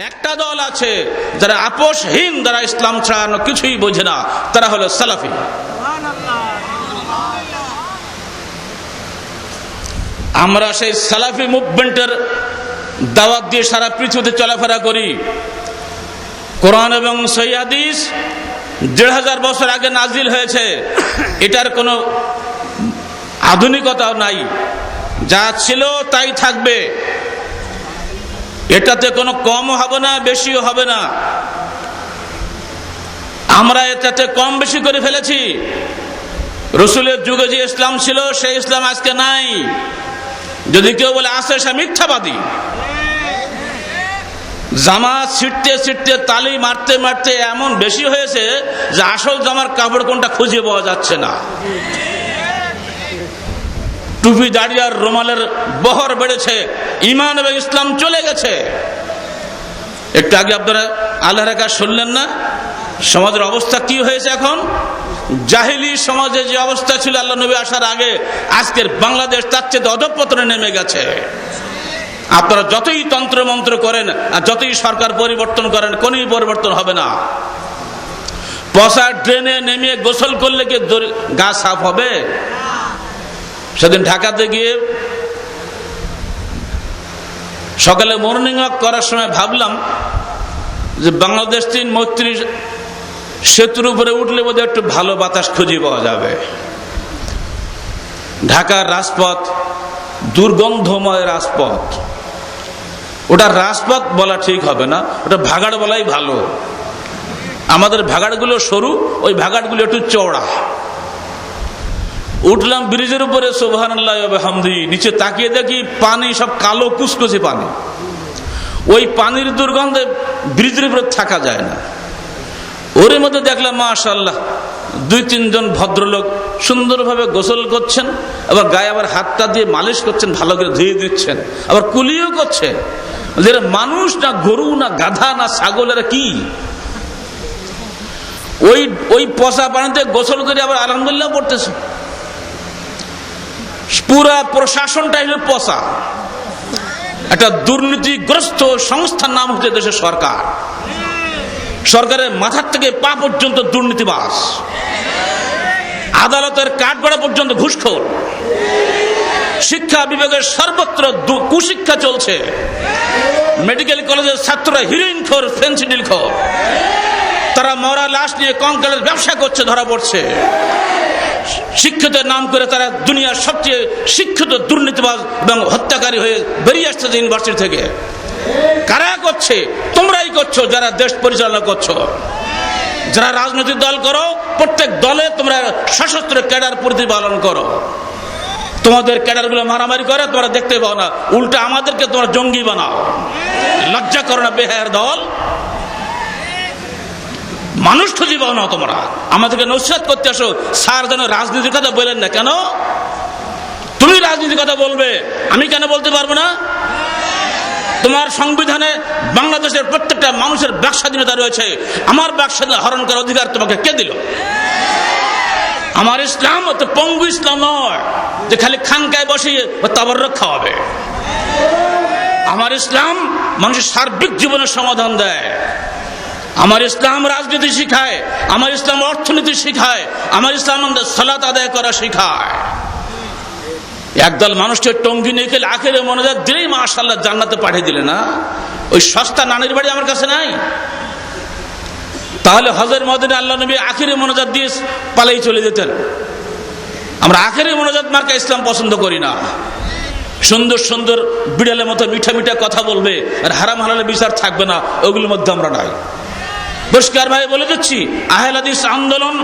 একটা দল আছে যারা আপোষহীন, যারা ইসলাম ছাড়ানো কিছুই বোঝে না, তারা হলো সালাফি। আমরা সেই সালাফি মুভমেন্টের দাওয়াত দিয়ে সারা পৃথিবীতে চলাফেরা করি। কোরআন এবং সৈয়াদিস দেড় হাজার বছর আগে নাজিল হয়েছে। এটার কোনো আধুনিকতা নাই। যা ছিল তাই থাকবে। এটাতে কোনো কম হবে না, বেশিও হবে না। আমরা এটাতে কম বেশি করে ফেলেছি। রসুলের যুগে যে ইসলাম ছিল, সেই ইসলাম আজকে নাই। যদি কেউ বলে, আসে সে মিথ্যাবাদী। জামা ছিটতে ছিটতে, তালি মারতে মারতে এমন বেশি হয়েছে যে আসল জামার কাপড় কোনটা খুঁজে পাওয়া যাচ্ছে না। টুপি দাঁড়িয়ে রোমালের বহর বেড়েছে। ইমান এবং ইসলাম চলে গেছে। একটু আগে আপনারা আল্লাহ রেখা শুনলেন না? সমাজের অবস্থা কি হয়েছে এখন? জাহিলি সমাজে যে অবস্থা ছিল আল্লাহ নবী আসার আগে, আজকের বাংলাদেশ তার চেয়ে অধপতনে নেমে গেছে। আপনারা যতই তন্ত্র মন্ত্র করেন আর যতই সরকার পরিবর্তন করেন, কোনই পরিবর্তন হবে না। পশা ড্রেনে নেমে গোসল করলে কি গা সাফ হবে? সেদিন ঢাকাতে গিয়ে সকালে মর্নিং ওয়াক করার সময় ভাবলাম যে বাংলাদেশ তিন মৈত্রী সেতুর উপরে উঠলে বোধহয় একটু ভালো বাতাস খুঁজে পাওয়া যাবে। ঢাকার রাজপথ দুর্গন্ধময় রাজপথ। ওটা রাজপথ বলা ঠিক হবে না, ওটা ভাগাড় বলাই ভালো। আমাদের ভাগাড়গুলো সরু, ওই ভাগাড়গুলো একটু চওড়া। উঠলাম ব্রিজের উপরে সোভান নিচে তাকিয়ে দেখি পানি, সব কালো কুচকুচে পানি। ওই পানির দুর্গন্ধে ব্রিজের উপরে থাকা যায় না। ওর মধ্যে দেখলাম মাশাল্লাহ দুই তিনজন ভদ্রলোক সুন্দরভাবে গোসল করছেন, আবার গায়ে আবার হাতটা দিয়ে মালিশ করছেন, ভালো করে ধুয়ে দিচ্ছেন, আবার কুলিও করছে যেটা মানুষ না গরু না গাধা না ছাগল, এরা কি? ওই ওই পচা পানিতে গোসল করে আবার আলহামদুলিল্লাহ পড়তেছে। পুরা প্রশাসনটা হলো পচা। একটা দুর্নীতিগ্রস্ত সংস্থার নাম হচ্ছে দেশের সরকার। সরকারের মাথার থেকে পা পর্যন্ত দুর্নীতিবাস আদালতের কাঠগড়া পর্যন্ত ঘুষখোর। শিক্ষা বিভাগের সর্বত্র কুশিক্ষা চলছে। মেডিকেল কলেজের ছাত্ররা হিরোইন খোর, ফেন্সিডিল খোর। তারা মরা লাশ নিয়ে কঙ্কালের ব্যবসা করছে, ধরা পড়ছে। শিক্ষিতের নাম করে তারা দুনিয়ার সবচেয়ে শিক্ষিত দুর্নীতিবাজ এবং হত্যাকারী হয়ে বেরিয়ে আসছে ইউনিভার্সিটি থেকে। কারা করছে? তোমরাই করছ, যারা দেশ পরিচালনা করছ। যারা রাজনৈতিক দল করো, প্রত্যেক দলে তোমরা সশস্ত্র ক্যাডার প্রতিপালন করো। তোমাদের ক্যাডারগুলো মারামারি করে, তোমরা দেখতে পাও না। উল্টা আমাদেরকে তোমরা জঙ্গি বানাও। লজ্জা করো না, বেহায়ের দল। মানুষ খুঁজে পাও না তোমরা। আমাদেরকে নসিহত করতে আসো। স্যার যেন রাজনীতির কথা বলেন না কেন? তুমি রাজনীতির কথা বলবে, আমি কেন বলতে পারব না? তোমার সংবিধানে বাংলাদেশের প্রত্যেকটা মানুষের বাক স্বাধীনতা রয়েছে। আমার স্বাধীনতা হরণ করার অধিকার তোমাকে কে দিল? আমার ইসলাম তো পঙ্গু ইসলাম নয়, যে খালি খানকায় বসিয়ে তাবর রক্ষা হবে আমার ইসলাম মানুষের সার্বিক জীবনের সমাধান দেয়। আমার ইসলাম রাজনীতি শিখায়, আমার ইসলাম অর্থনীতি শিখায়, আমার ইসলাম সালাত আদায় করা শিখায়। একদল মানুষকে টঙ্গি নিয়ে গেলে আখেরে মনোজাত দিলেই মাশাল্লাহ জান্নাতে পাঠিয়ে দিলে না। ওই সস্তা নানির বাড়ি আমার কাছে নাই। তাহলে হজর মদিনে আল্লাহ নবী আখিরে মনোজাত দিয়ে পালাই চলে যেতেন। আমরা আখেরে মনোজাত মার্কা ইসলাম পছন্দ করি না। সুন্দর সুন্দর বিড়ালের মতো মিঠা মিঠা কথা বলবে, আর হারাম হালালে বিচার থাকবে না, ওগুলোর মধ্যে আমরা নাই। পরিষ্কার ভাই বলে দিচ্ছি, আহেল হাদিস আন্দোলন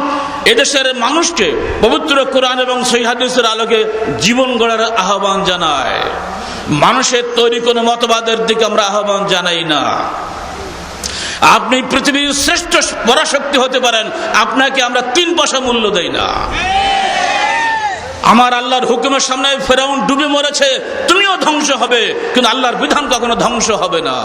এদেশের মানুষকে পবিত্র কোরআন এবং সেই হাদিসের আলোকে জীবন গড়ার আহ্বান জানায়। মানুষের তৈরি কোনো মতবাদের দিকে আমরা আহ্বান জানাই না। আপনি পৃথিবীর শ্রেষ্ঠ পরাশক্তি হতে পারেন, আপনাকে আমরা তিন পয়সা মূল্য দেই না। আমার আল্লাহর হুকুমের সামনে ফেরাউন ডুবে মরেছে, তুমিও ধ্বংস হবে, কিন্তু আল্লাহর বিধান কখনো ধ্বংস হবে না।